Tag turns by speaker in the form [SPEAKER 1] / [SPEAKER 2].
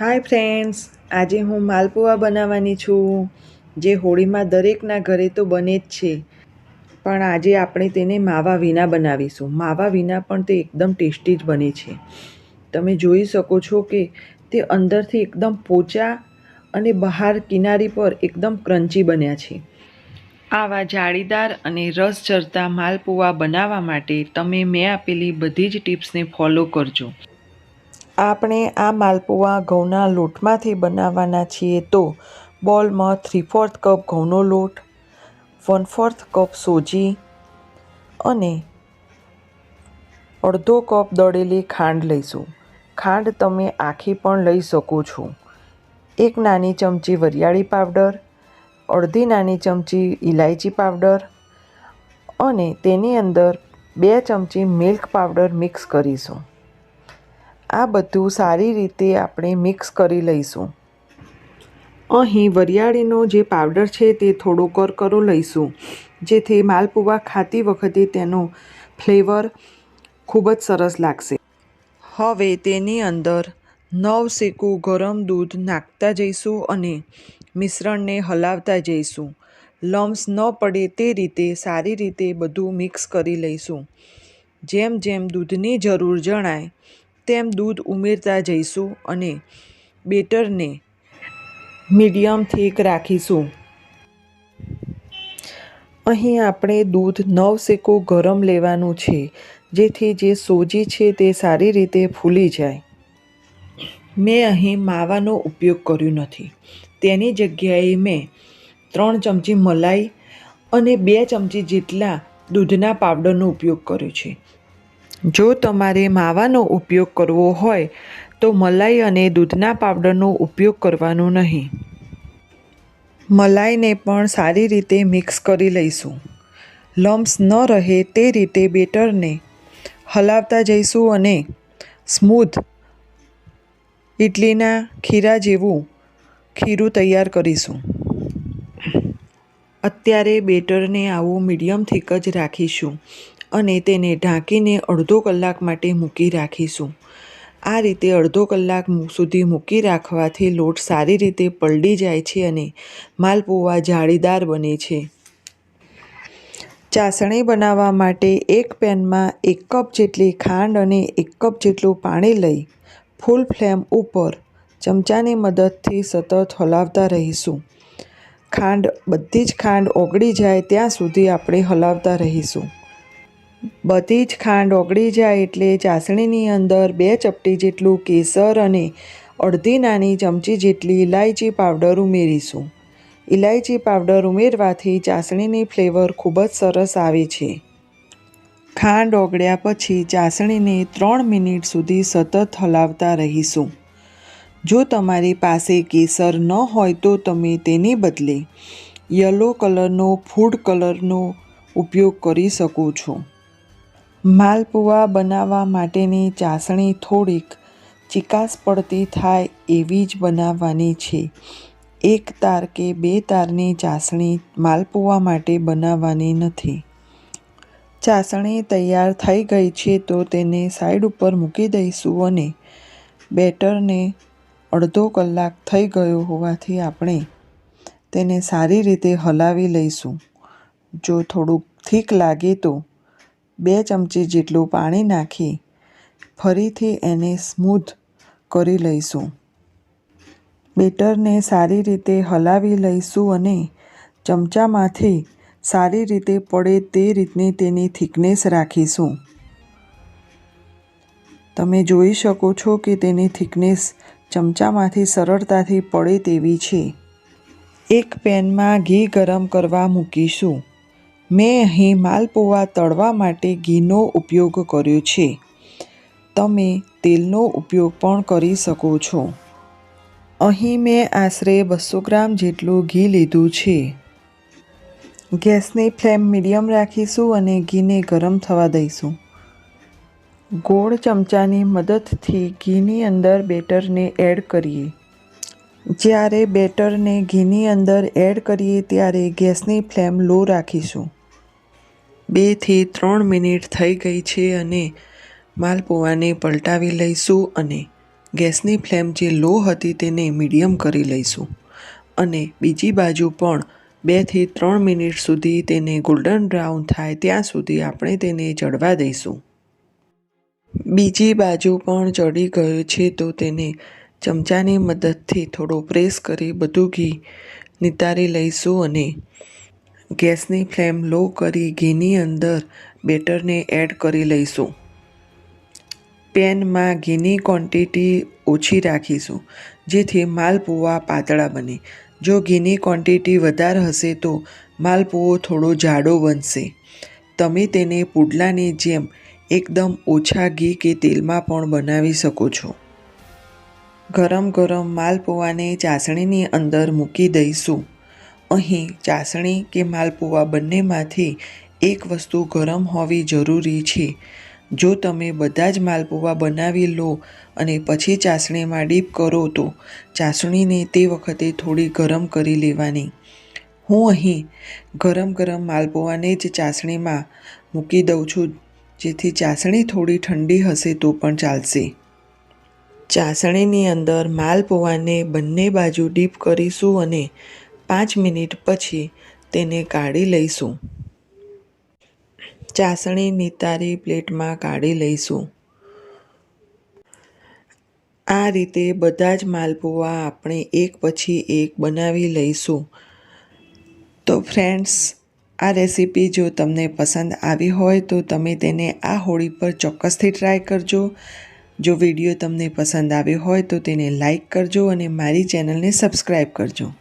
[SPEAKER 1] Hi friends આજે હું માલપુવા બનાવવાની છું, જે હોળીમાં દરેકના ઘરે તો બને જ છે. પણ આજે આપણે તેને માવા વિના બનાવીશું. માવા વિના પણ તે એકદમ ટેસ્ટી જ બને છે. તમે જોઈ શકો છો કે તે અંદરથી એકદમ પોચા અને બહાર કિનારી પર એકદમ ક્રન્ચી બન્યા છે. આવા જાળીદાર અને રસ ચરતા માલપુવા બનાવવા માટે તમે મેં આપેલી બધી જ ટિપ્સને ફોલો કરજો. આપણે આ માલપુઆ ઘઉંના લોટમાંથી બનાવવાના છીએ તો બોલમાં થ્રી ફોર્થ કપ ઘઉંનો લોટ વન ફોર્થ કપ સોજી અને અડધો કપ દળેલી ખાંડ લઈશું. ખાંડ તમે આખી પણ લઈ શકો છો. એક નાની ચમચી વરિયાળી પાવડર, અડધી નાની ચમચી ઇલાયચી પાવડર અને તેની અંદર બે ચમચી મિલ્ક પાવડર મિક્સ કરીશું. આ બધું સારી રીતે આપણે મિક્સ કરી લઈશું. અહીં વરિયાળીનો જે પાવડર છે તે થોડો કરકરો લઈશું, જેથી માલપુવા ખાતી વખતે તેનો ફ્લેવર ખૂબ જ સરસ લાગશે. હવે તેની અંદર નવ શેકું ગરમ દૂધ નાખતા જઈશું અને મિશ્રણને હલાવતા જઈશું. લમ્સ ન પડે તે રીતે સારી રીતે બધું મિક્સ કરી લઈશું. જેમ જેમ દૂધની જરૂર જણાય તેમ દૂધ ઉમેરતા જઈશું અને બેટરને મીડિયમ થીક રાખીશું. અહીં આપણે દૂધ નવ શેકો ગરમ લેવાનું છે, જેથી જે સોજી છે તે સારી રીતે ફૂલી જાય. મેં અહીં માવાનો ઉપયોગ કર્યો નથી. તેની જગ્યાએ મેં ત્રણ ચમચી મલાઈ અને બે ચમચી જેટલા દૂધના પાવડરનો ઉપયોગ કર્યો છે. જો તમારે માવાનો ઉપયોગ કરવો હોય, તો મલાઈ અને દૂધના પાવડરનો ઉપયોગ કરવાનો નહીં. મલાઈને પણ સારી રીતે મિક્સ કરી લઈશું. લમ્સ ન રહે તે રીતે બેટરને હલાવતા જઈશું અને સ્મૂથ ઇડલીના ખીરા જેવું ખીરું તૈયાર કરીશું. અત્યારે બેટરને આવું મીડિયમ થીક જ રાખીશું. અને તેને ઢાંકીને અડધો કલાક માટે મૂકી રાખીશું. આ રીતે અડધો કલાક સુધી મૂકી રાખવાથી લોટ સારી રીતે પલળી જાય છે અને માલપુવા જાળીદાર બને છે. ચાસણી બનાવવા માટે એક પેનમાં એક કપ જેટલી ખાંડ અને એક કપ જેટલું પાણી લઈ ફૂલ ફ્લેમ ઉપર ચમચાની મદદથી સતત હલાવતા રહીશું. ખાંડ, બધી જ ખાંડ ઓગળી જાય ત્યાં સુધી આપણે હલાવતા રહીશું. બધી જ ખાંડ ઓગળી જાય એટલે ચાસણીની અંદર બે ચપટી જેટલું કેસર અને અડધી નાની ચમચી જેટલી ઇલાયચી પાવડર ઉમેરીશું. ઇલાયચી પાવડર ઉમેરવાથી ચાસણીની ફ્લેવર ખૂબ જ સરસ આવે છે. ખાંડ ઓગળ્યા પછી ચાસણીને ત્રણ મિનિટ સુધી સતત હલાવતા રહીશું. જો તમારી પાસે કેસર ન હોય તો તમે તેની બદલે યલો કલરનો ફૂડ કલરનો ઉપયોગ કરી શકો છો. માલપુઆ બનાવવા માટેની ચાસણી થોડીક ચિકાસ પડતી થાય એવી જ બનાવવાની છે. એક તાર કે બે તારની ચાસણી માલપુવા માટે બનાવવાની નથી. ચાસણી તૈયાર થઈ ગઈ છે તો તેને સાઈડ ઉપર મૂકી દઈશું અને બેટરને અડધો કલાક થઈ ગયો હોવાથી આપણે તેને સારી રીતે હલાવી લઈશું. જો થોડુંક થીક લાગે તો બે ચમચી જેટલું પાણી નાખી ફરીથી એને સ્મૂથ કરી લઈશું. બેટરને સારી રીતે હલાવી લઈશું અને ચમચામાંથી સારી રીતે પડે તે રીતની તેની થિકનેસ રાખીશું. તમે જોઈ શકો છો કે તેની થિકનેસ ચમચામાંથી સરળતાથી પડે તેવી છે. એક પેનમાં ઘી ગરમ કરવા મૂકીશું. મેં અહીં માલપુવા તળવા માટે ઘીનો ઉપયોગ કર્યો છે. તમે તેલનો ઉપયોગ પણ કરી શકો છો. અહીં મેં આશરે બસો ગ્રામ જેટલું ઘી લીધું છે. ગેસની ફ્લેમ મીડિયમ રાખીશું અને ઘીને ગરમ થવા દઈશું. ગોળ ચમચાની મદદથી ઘીની અંદર બેટરને એડ કરીએ. જ્યારે બેટરને ઘીની અંદર એડ કરીએ ત્યારે ગેસની ફ્લેમ લો રાખીશું. બેથી ત્રણ મિનિટ થઈ ગઈ છે અને માલપુઆને પલટાવી લઈશું અને ગેસની ફ્લેમ જે લો હતી તેને મીડિયમ કરી લઈશું. અને બીજી બાજુ પણ બેથી ત્રણ મિનિટ સુધી તેને ગોલ્ડન બ્રાઉન થાય ત્યાં સુધી આપણે તેને ચડવા દઈશું. બીજી બાજુ પણ ચડી ગયો છે તો તેને ચમચાની મદદથી થોડો પ્રેસ કરી બધું ઘી નિતારી લઈશું અને ગેસની ફ્લેમ લો કરી ઘીની અંદર બેટરને એડ કરી લઈશું. પેનમાં ઘીની ક્વોન્ટિટી ઓછી રાખીશું, જેથી માલપુઆ પાતળા બને. જો ઘીની ક્વોન્ટિટી વધારે હશે તો માલપુઓ થોડો જાડો બનશે. તમે તેને પુડલાની જેમ એકદમ ઓછા ઘી કે તેલમાં પણ બનાવી શકો છો. ગરમ ગરમ માલપુઆને ચાસણીની અંદર મૂકી દઈશું. અહીં ચાસણી કે માલપુવા બંનેમાંથી એક વસ્તુ ગરમ હોવી જરૂરી છે. જો તમે બધા જ માલપુવા બનાવી લો અને પછી ચાસણીમાં ડીપ કરો તો ચાસણીને તે વખતે થોડી ગરમ કરી લેવાની. હું અહીં ગરમ ગરમ માલપુવાને જ ચાસણીમાં મૂકી દઉં છું, જેથી ચાસણી થોડી ઠંડી હશે તો પણ ચાલશે. ચાસણીની અંદર માલપુવાને બંને બાજુ ડીપ કરીશું અને પાંચ મિનિટ પછી તેને કાઢી લઈશું. ચાસણી નિતારી પ્લેટમાં કાઢી લઈશું. આ રીતે બધા જ માલપુઆ આપણે એક પછી એક બનાવી લઈશું. તો ફ્રેન્ડ્સ, આ રેસીપી જો તમને પસંદ આવી હોય તો તમે તેને આ હોળી પર ચોક્કસથી ટ્રાય કરજો. જો વીડિયો તમને પસંદ આવ્યો હોય તો તેને લાઈક કરજો અને મારી ચેનલને સબસ્ક્રાઈબ કરજો.